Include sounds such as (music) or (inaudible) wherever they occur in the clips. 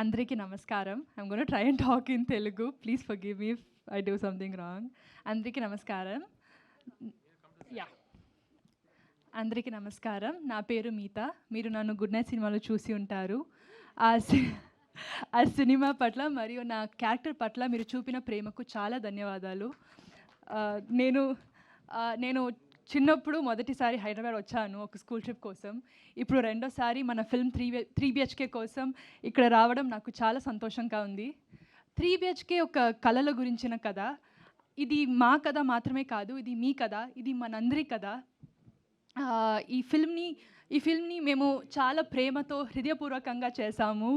అందరికీ నమస్కారం. I'm gonna try and talk in Telugu please forgive me I do something wrong అందరికీ నమస్కారం. Yeah అందరికీ నమస్కారం. నా పేరు మీత. మీరు నన్ను గుడ్ నైట్ సినిమాలో చూసి ఉంటారు. ఆ సి ఆ సినిమా పట్ల మరియు నా క్యారెక్టర్ పట్ల మీరు చూపిన ప్రేమకు చాలా ధన్యవాదాలు. నేను నేను చిన్నప్పుడు మొదటిసారి హైదరాబాద్ వచ్చాను ఒక స్కూల్ ట్రిప్ కోసం. ఇప్పుడు రెండోసారి మన ఫిల్మ్ త్రీ త్రీ బిహెచ్కే కోసం ఇక్కడ రావడం నాకు చాలా సంతోషంగా ఉంది. త్రీ బిహెచ్కే ఒక కళల గురించిన కథ. ఇది మా కథ మాత్రమే కాదు ఇది మీ కథ ఇది మనందరి కథ. ఈ ఫిల్మ్ని ఈ ఫిల్మ్ని మేము చాలా ప్రేమతో హృదయపూర్వకంగా చేశాము.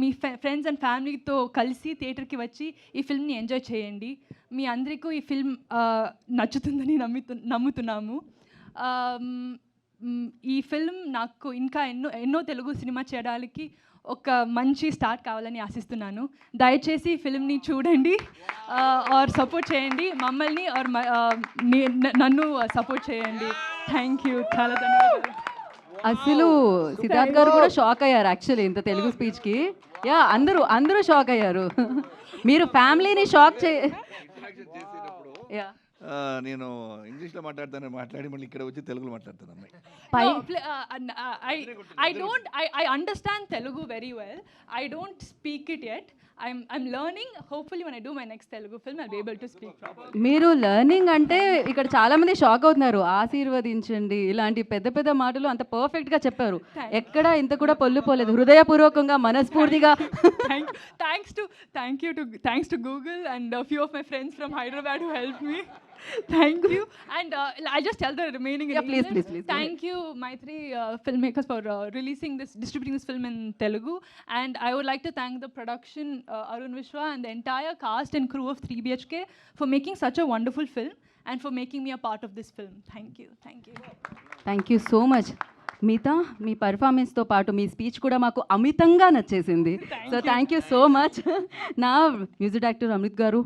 మీ ఫ్రెండ్స్ అండ్ ఫ్యామిలీతో కలిసి థియేటర్కి వచ్చి ఈ ఫిల్మ్ని ఎంజాయ్ చేయండి. మీ అందరికీ ఈ ఫిల్మ్ నచ్చుతుందని నమ్ముతు నమ్ముతున్నాము. ఈ ఫిల్మ్ నాకు ఇంకా ఎన్నో ఎన్నో తెలుగు సినిమా చేయడానికి ఒక మంచి స్టార్ట్ కావాలని ఆశిస్తున్నాను. దయచేసి ఫిల్మ్ని చూడండి ఆర్ సపోర్ట్ చేయండి. మమ్మల్ని ఆర్ నన్ను సపోర్ట్ చేయండి. థ్యాంక్ యూ చాలా ధన్యవాదాలు. అసలు సిద్ధార్థ్ గారు కూడా షాక్ అయ్యారు యాక్చువల్లీ ఇంత తెలుగు స్పీచ్కి యా అందరూ అందరూ షాక్ అయ్యారు. (laughs) మీరు ఫ్యామిలీని షాక్ చే యా నేను ఇంగ్లీష్లో మాట్లాడతాను మాట్లాడి మళ్ళీ ఇక్కడ వచ్చి తెలుగులో మాట్లాడతాను అమ్మాయి. పై No, pl- uh, and, uh, I, I don't, I, I understand Telugu మీరు లర్నింగ్ అంటే ఇక్కడ చాలా మంది షాక్ అవుతున్నారు. ఆశీర్వదించండి. ఇలాంటి పెద్ద పెద్ద మాటలు అంత పర్ఫెక్ట్గా చెప్పారు. ఎక్కడ ఇంత కూడా పొల్లు పోలేదు. హృదయపూర్వకంగా మనస్ఫూర్తిగా. Thanks to thank you to thanks to Google and few of my friends from Hyderabad help me Thank you. And uh, I'll just tell the remaining. in Yeah, please, please, please, Thank you, Maitri uh, filmmakers, for uh, releasing this, distributing this film in Telugu. And I would like to thank the production, uh, Arun Vishwa, and the entire cast and crew of 3BHK for making such a wonderful film and for making me a part of this film. Thank you. Thank you. Thank you so much మిగతా మీ పర్ఫార్మెన్స్తో పాటు మీ speech కూడా మాకు అమితంగా నచ్చేసింది so thank you so much నా music director Amit గారు